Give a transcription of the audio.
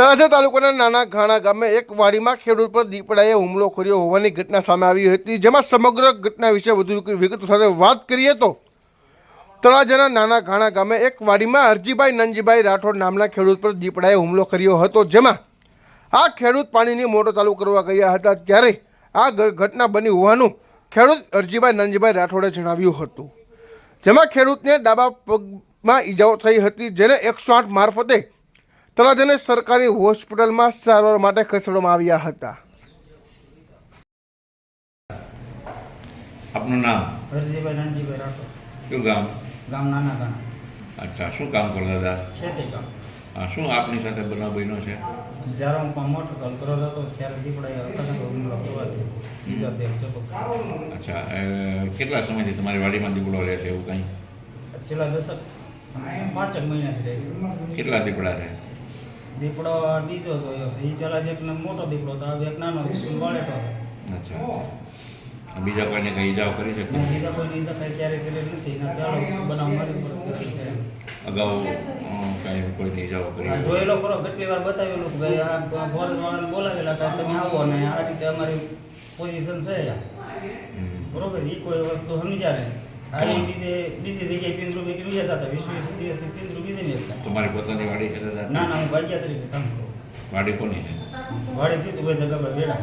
તળાજા તાલુકાના નાના ઘાણા ગામે એક વાડીમાં ખેડૂત પર દીપડાએ હુમલો કર્યો હોવાની ઘટના સામે આવી હતી. જેમાં સમગ્ર ઘટના વિશે વધુ વિગતો સાથે વાત કરીએ તો, તળાજાના નાના ઘાણા ગામે એક વાડીમાં હરજીભાઈ નંજીભાઈ રાઠોડ નામના ખેડૂત પર દીપડાએ હુમલો કર્યો હતો. જેમાં આ ખેડૂત પાણીની મોટર ચાલુ કરવા ગયા હતા ત્યારે આ ઘટના બની હોવાનું ખેડૂત હરજીભાઈ નંજીભાઈ રાઠોડે જણાવ્યું હતું. જેમાં ખેડૂતને ડાબા પગમાં ઈજાઓ થઈ હતી, જેને એકસો આઠ મારફતે તળાજાને સરકારી હોસ્પિટલમાં સારવાર માટે ખસેડવામાં આવ્યા હતા. આપનું નામ? હરજીભાઈ રણજીભાઈ રાઠોડ. કયું ગામ? ગામ નાના ગાણા અચ્છા શું કામ કરતા હતા ખેતી કામ. હા, શું આપની સાથે બનાવ બન્યો છે? જ્યારે હું પણ મોટર ચાલુ કરો હતો ત્યારે દીપડાએ અચાનક હુમલો કરવાથી બીજા જતો અચ્છા કેટલા સમયથી તમારી વાડીમાં દીપડો રહે છે એવું કંઈ? છેલ્લા દસક પાંચેક મહિનાથી રહે છે. કેટલા દીપડા છે? દીપડો બીજો જોયો છે. એ પેલા એક મોટો દીપડો હતો આ એક નાનો વાળેટો તો અચ્છા બીજા કોઈને કઈ ઈજાઓ કરી છે બીજા કોઈ ઈજા કઈ ક્યારે કરેલ નથી. એના ચાલો બનાવ મારી પર કરેલ છે. અગાઉ કાંઈ કોઈને ઈજાઓ કરી જોયેલો ખરો કેટલી વાર બતાવેલું કે ભાઈ આ ફોરેસ્ટ વાળાને બોલાવેલા કે તમે આવો ને આ રીતે અમારી પોઝિશન છે. બરોબર? એ કોઈ વસ્તુ સમજ્યા આવી બીજે બીજી જગ્યાએ હતા વીસ વીસ દિવસ નહીં તમારી પોતાની વાડી છે ના ના હું ભાગ્યા તરીકે કામ કરું. વાડી કોની છે? વાડે જીતું ભાઈ જગા પર બેડા